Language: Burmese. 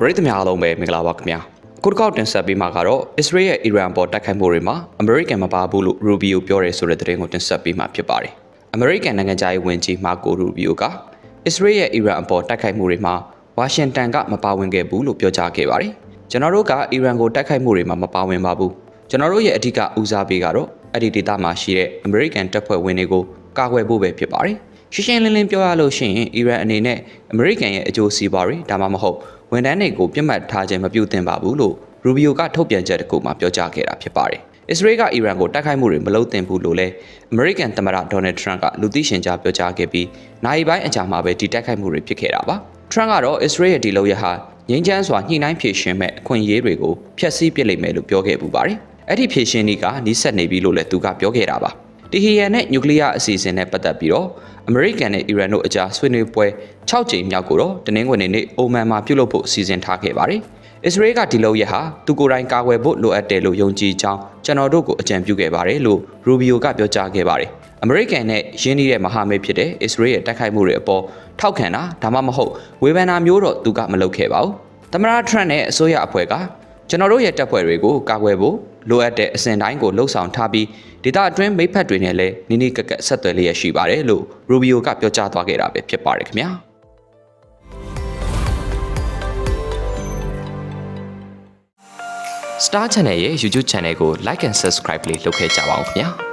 ပရိသတ်များအားလုံးပဲမင်္ဂလာပါခင်ဗျာခုတစ်ခေါက်တင်ဆက်ပေးမှာကတော့ Israel ရဲ့ Iran ပေါ်တိုက်ခိုက်မှုတွေမှာ American မပါဘူးလို့ Rubio ပြောတယ်ဆိုတဲ့သတင်းကိုတင်ဆက်ပေးမှာဖြစ်ပါတယ် American နိုင်ငံသားရေးဝန်ကြီး Marco Rubio က Israel ရဲ့ Iran အပေါ်တိုက်ခိုက်မှုတွေမှာဝါရှင်တန်ကမပါဝင်ခဲ့ဘူးလို့ပြောကြားခဲ့ပါတယ်ကျွန်တော်တို့က Iran ကိုတိုက်ခိုက်မှုတွေမှာမပါဝင်ပါဘူးကျွန်တော်တို့ရဲ့အဓိကဦးစားပေးကတော့အဲ့ဒီဒေသမှာရှိတဲ့ American တပ်ဖွဲ့ဝင်တွေကိုကာကွယ်ဖို့ပဲဖြစ်ပါတယ် ရှင်းရှင်းလင်းလင်းပြောရလို့ရှိရင် Iran အနေနဲ့ American ရဲ့အကျိုးစီးပွားတွေဒါမှမဟုတ်ဝန်ထမ်းတွေကိုပြစ်မှတ်ထားခြင်းမပြုသင့်ပါဘူးလို့ Rubio ကထုတ်ပြန်ချက်တစ်ခုမှာပြောကြားခဲ့တာဖြစ်ပါတယ်။ Israel က Iran ကိုတိုက်ခိုက်မှုတွေမလုပ်သင့်ဘူးလို့လည်း American သမ္မတ Donald Trump ကလူသိရှင်ကြားပြောကြားခဲ့ပြီးနိုင်ပိုင်းအကြာမှာပဲဒီတိုက်ခိုက်မှုတွေဖြစ်ခဲ့တာပါ။ Trump ကတော့ Israel ရဲ့ဒီလုပ်ရဟာငြိမ်းချမ်းစွာညှိနှိုင်းဖြေရှင်းမဲ့အခွင့်အရေးတွေကိုဖျက်ဆီးပစ်လိမ့်မယ်လို့ပြောခဲ့ပူပါတယ်။အဲ့ဒီဖြေရှင်းနည်းကနီးစပ်နေပြီလို့လည်းသူကပြောခဲ့တာပါ။ တီဟီယန်နဲ့နျူကလ িয়ার အစီအစဉ်နဲ့ပတ်သက်ပြီးတော့အမေရိကန်နဲ့အီရန်တို့အကြားဆွေးနွေးပွဲ6ကြိမ်မြောက်ကိုတော့တနင်္ဂနွေနေ့အိုမန်မှာပြုလုပ်ဖို့စီစဉ်ထားခဲ့ပါတယ်။အစ္စရေးကဒီလုပ်ရဟာသူကိုယ်တိုင်ကာကွယ်ဖို့လိုအပ်တယ်လို့ယုံကြည်ကြောင်းကျွန်တော်တို့ကိုအကြံပြုခဲ့ပါတယ်လို့ရူဘီယိုကပြောကြားခဲ့ပါတယ်။အမေရိကန်နဲ့ယင်းနှီးတဲ့မဟာမိတ်ဖြစ်တဲ့အစ္စရေးရဲ့တိုက်ခိုက်မှုတွေအပေါ်ထောက်ခံတာဒါမှမဟုတ်ဝေဖန်တာမျိုးတော့သူကမလုပ်ခဲ့ပါဘူး။သမ္မတထရန့်နဲ့အစိုးရအဖွဲ့က ကျွန်တော်တို့ရဲ့တပ်ဖွဲ့တွေကိုကာကွယ်ဖို့လိုအပ်တဲ့အစဉ်တိုင်းကိုလှုံ့ဆော်ထားပြီးဒေတာအတွင်းမိဖက်တွေနဲ့လည်းနီးနီးကပ်ကပ်ဆက်သွယ်လျက်ရှိပါတယ်လို့ရူဘီယိုကပြောကြားသွားခဲ့တာပဲဖြစ်ပါတယ်ခင်ဗျာ Star Channel ရဲ့ YouTube Channel ကို Like and Subscribe လေးလုပ်ခဲ့ကြပါဦးခင်ဗျာ